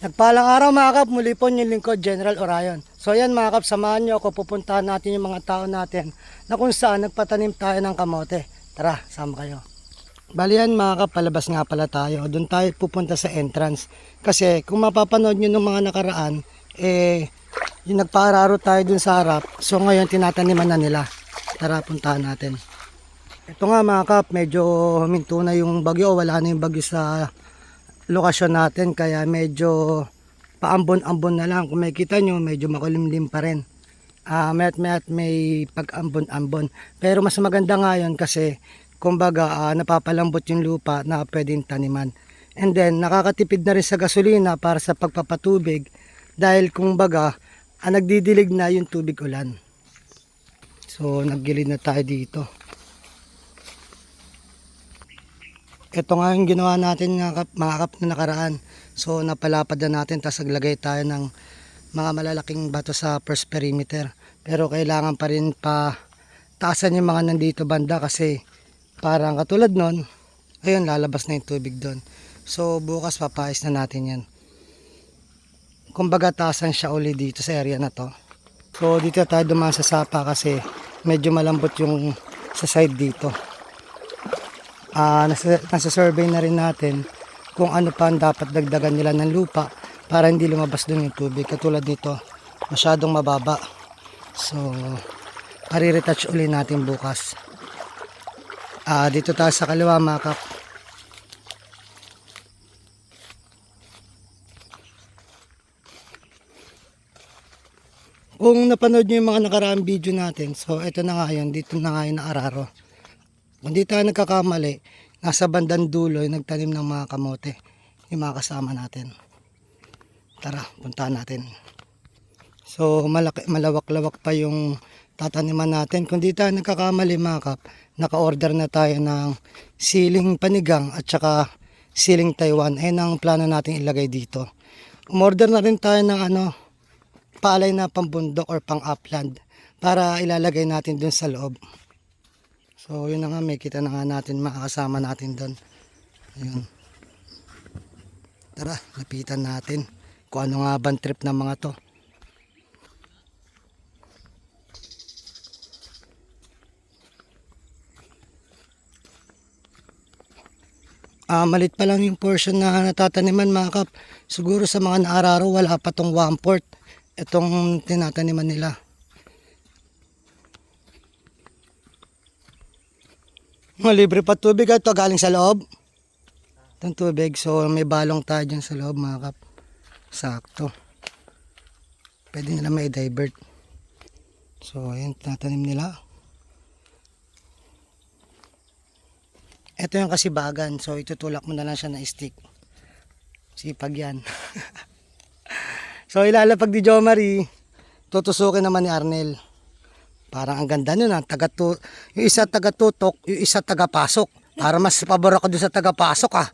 Nagpalang araw mga kap, muli po yung lingkod General Orion. So yan mga kap, samahan nyo ako, pupuntahan natin yung mga tao natin na kung saan nagpatanim tayo ng kamote. Tara, sama kayo. Bali yan mga kap, palabas nga pala tayo. Doon tayo pupunta sa entrance. Kasi kung mapapanood nyo ng mga nakaraan, eh, yung nagpaararo tayo dun sa harap. So ngayon tinataniman na nila. Tara, puntahan natin. Ito nga mga kap, medyo huminto na yung bagyo. Wala na yung bagyo sa lokasyon natin kaya medyo paambon-ambon na lang. Kung makikita nyo, medyo makulimlim pa rin. Ah, mayat mayat may pag-ambon-ambon. Pero mas maganda ngayon kasi kumbaga ah, napapalambot yung lupa na pwedeng taniman. And then nakakatipid na rin sa gasolina para sa pagpapatubig dahil kumbaga ah, nagdidilig na yung tubig ulan. So naggilid na tayo dito. Ito nga yung ginawa natin mga kap na nakaraan. So napalapad na natin tapos naglagay tayo ng mga malalaking bato sa first perimeter. Pero kailangan pa rin pa taasan yung mga nandito banda kasi parang katulad nun, ayun lalabas na yung tubig doon. So bukas papais na natin yan. Kumbaga taasan siya uli dito sa area na to. So dito tayo dumaan sa sapa kasi medyo malambot yung sa side dito ah nasa, nasa survey na rin natin kung ano pa ang dapat dagdagan nila ng lupa para hindi lumabas dun yung tubig. Katulad nito, masyadong mababa. So, pare-retouch uli natin bukas. Ah, dito tayo sa kaliwa mga kap. Kung napanood nyo yung mga nakaraang video natin, so ito na nga yun, dito na nga yung naararo. Kung tayo nagkakamali, nasa bandang dulo yung nagtanim ng mga kamote. Yung mga kasama natin. Tara, puntahan natin. So, malaki, malawak-lawak pa yung tataniman natin. Kung di tayo nagkakamali mga kap, naka-order na tayo ng siling panigang at saka siling Taiwan. Ayun ang plano natin ilagay dito. Umorder na rin tayo ng ano, palay na pambundok or pang upland para ilalagay natin dun sa loob. So, yun na nga, may kita na nga natin, makakasama natin doon. Ayun. Tara, lapitan natin kung ano nga bang trip ng mga to. Ah, malit pa lang yung portion na natataniman mga kap. Siguro sa mga naararo wala pa tong one port itong tinataniman nila. Mga libre pa tubig ito galing sa loob. Itong tubig. So may balong tayo dyan sa loob mga kap. Sakto. Pwede nila may divert. So ayun tatanim nila. Ito yung kasibagan. So itutulak mo na lang siya na stick. Sipag yan. so ilalapag ni Jo Marie. Tutusukin naman ni Arnel. Parang ang ganda nun ah. Taga tu- yung isa taga tutok, yung isa taga pasok. Para mas pabor ako doon sa taga pasok ah.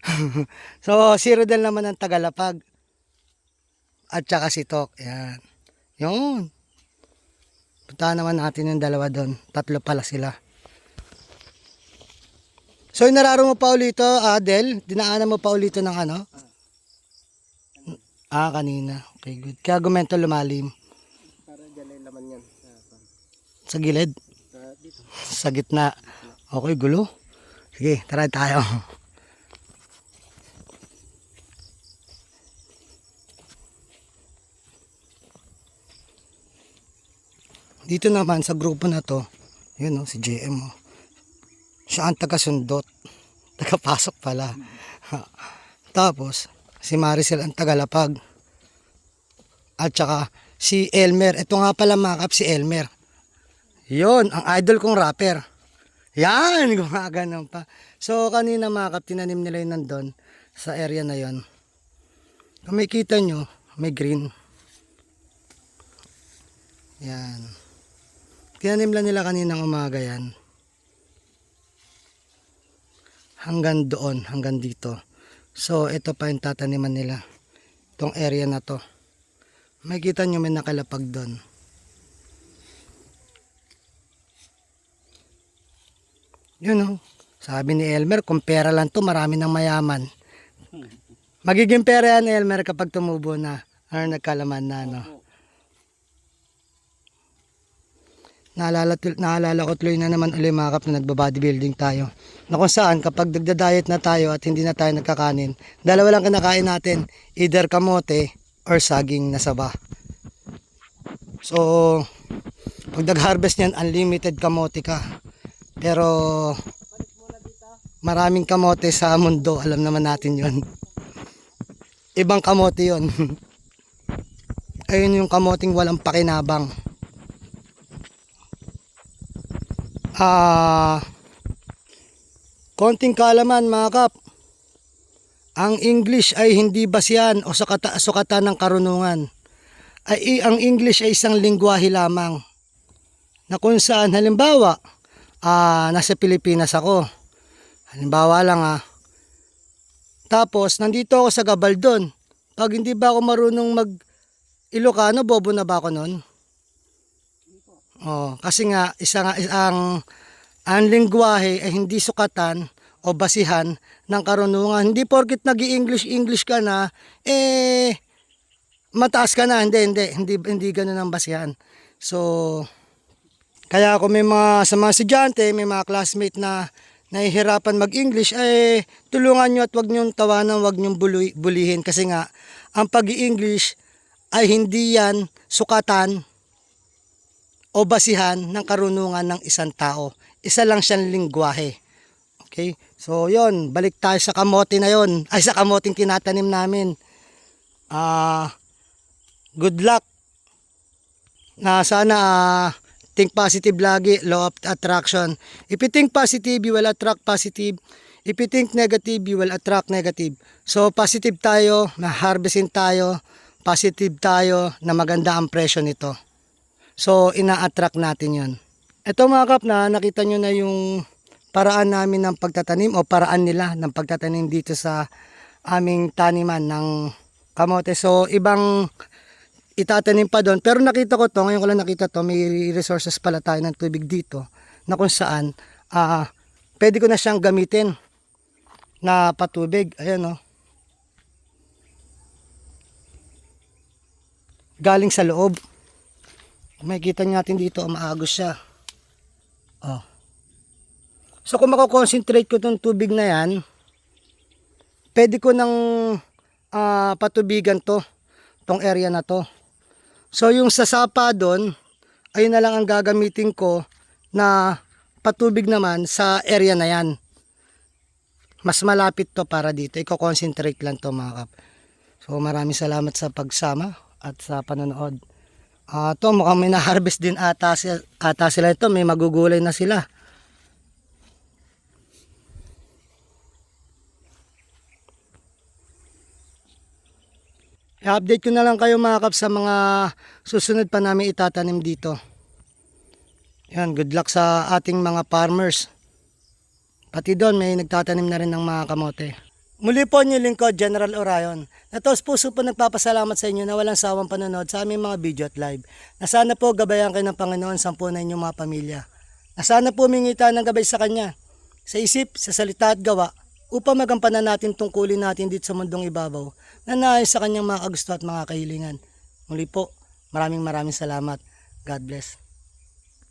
so si Rodel naman ang taga lapag. At saka si Tok. Yan. Yun. Puntahan naman natin yung dalawa doon. Tatlo pala sila. So inararo mo pa ulito, Adel? Dinaanan mo pa ulito ng ano? Ah, kanina. Okay, good. Kaya gumento lumalim. Para dyan ay laman yan. Sa gilid? Sa gitna. Okay, gulo. Sige, tara tayo. Dito naman sa grupo na to, yun oh, si JM oh. Siya ang taga-sundot. Taga-pasok pala. Tapos, si Maricel ang tagalapag. At saka, si Elmer. Ito nga pala mga kap, si Elmer. Yon, ang idol kong rapper. Yan, gumaganon pa. So, kanina mga kap, tinanim nila yun nandun sa area na yon. Kung may kita nyo, may green. Yan. Tinanim lang nila kaninang umaga yan. Hanggang doon, hanggang dito. So, ito pa yung tataniman nila. Itong area na to. May kita nyo may nakalapag doon. Yun oh. Sabi ni Elmer, kung pera lang to, marami ng mayaman. Magiging pera yan, Elmer, kapag tumubo na. Or nagkalaman na, no? Naalala, naalala ko tuloy na naman ulit mga kap na nagba-bodybuilding tayo. Na kung saan kapag nagda-diet na tayo at hindi na tayo nagkakanin, dalawa lang kinakain natin, either kamote or saging na saba. So, pag nag-harvest niyan, unlimited kamote ka. Pero, maraming kamote sa mundo, alam naman natin yon. Ibang kamote yon. Ayun yung kamoting walang pakinabang. Ah, konting kaalaman mga kap. Ang English ay hindi basihan o sukata, sukatan ng karunungan. Ay, ang English ay isang lingwahe lamang. Na kung saan, halimbawa, ah, nasa Pilipinas ako. Halimbawa lang ah. Tapos, nandito ako sa Gabaldon. Pag hindi ba ako marunong mag Ilocano, bobo na ba ako nun? Oh, kasi nga isa nga isang ang lingwahe ay hindi sukatan o basihan ng karunungan. Hindi porkit nag english English ka na, eh, mataas ka na. Hindi, hindi. Hindi, hindi ganun ang basihan. So, kaya ako may mga, sa mga estudyante, may mga classmate na nahihirapan mag-English, eh, tulungan nyo at wag nyo tawanan, wag nyo bului- bulihin. Kasi nga, ang pag-i-English ay hindi yan sukatan o basihan ng karunungan ng isang tao. Isa lang siyang lingwahe. Okay? So, yon Balik tayo sa kamote na yon Ay, sa kamoting tinatanim namin. Ah, good luck. Na sana ah, think positive lagi, law of attraction. If you think positive, you will attract positive. If you think negative, you will attract negative. So, positive tayo, na-harvestin tayo, positive tayo, na maganda ang presyo nito. So, ina-attract natin yon. Ito mga kap na nakita nyo na yung paraan namin ng pagtatanim o paraan nila ng pagtatanim dito sa aming taniman ng kamote. So, ibang itatanim pa doon. Pero nakita ko to, ngayon ko lang nakita to, may resources pala tayo ng tubig dito na kung saan ah pwede ko na siyang gamitin na patubig. Ayan o. Galing sa loob. Makikita natin dito, maagos siya. Oh. So kung mako-concentrate ko tong tubig na yan, pwede ko nang ah, patubigan to, tong area na to. So yung sasapa doon, ayun na lang ang gagamitin ko na patubig naman sa area na yan. Mas malapit to para dito. Iko-concentrate lang to mga kap. So maraming salamat sa pagsama at sa panonood. Ah, to mukhang may na-harvest din ata, ata sila ito, may magugulay na sila. I-update ko na lang kayo mga kap sa mga susunod pa namin itatanim dito. Yan, good luck sa ating mga farmers. Pati doon may nagtatanim na rin ng mga kamote. Muli po niyo lingkod, General Orion. Natos puso po nagpapasalamat sa inyo na walang sawang panonood sa aming mga video at live. Na sana po gabayan kayo ng Panginoon sa na inyong mga pamilya. Na sana po mingita ng gabay sa Kanya. Sa isip, sa salita at gawa upang magampanan natin tungkulin natin dito sa mundong ibabaw na naayos sa Kanyang mga kagusto at mga kahilingan. Muli po, maraming maraming salamat. God bless.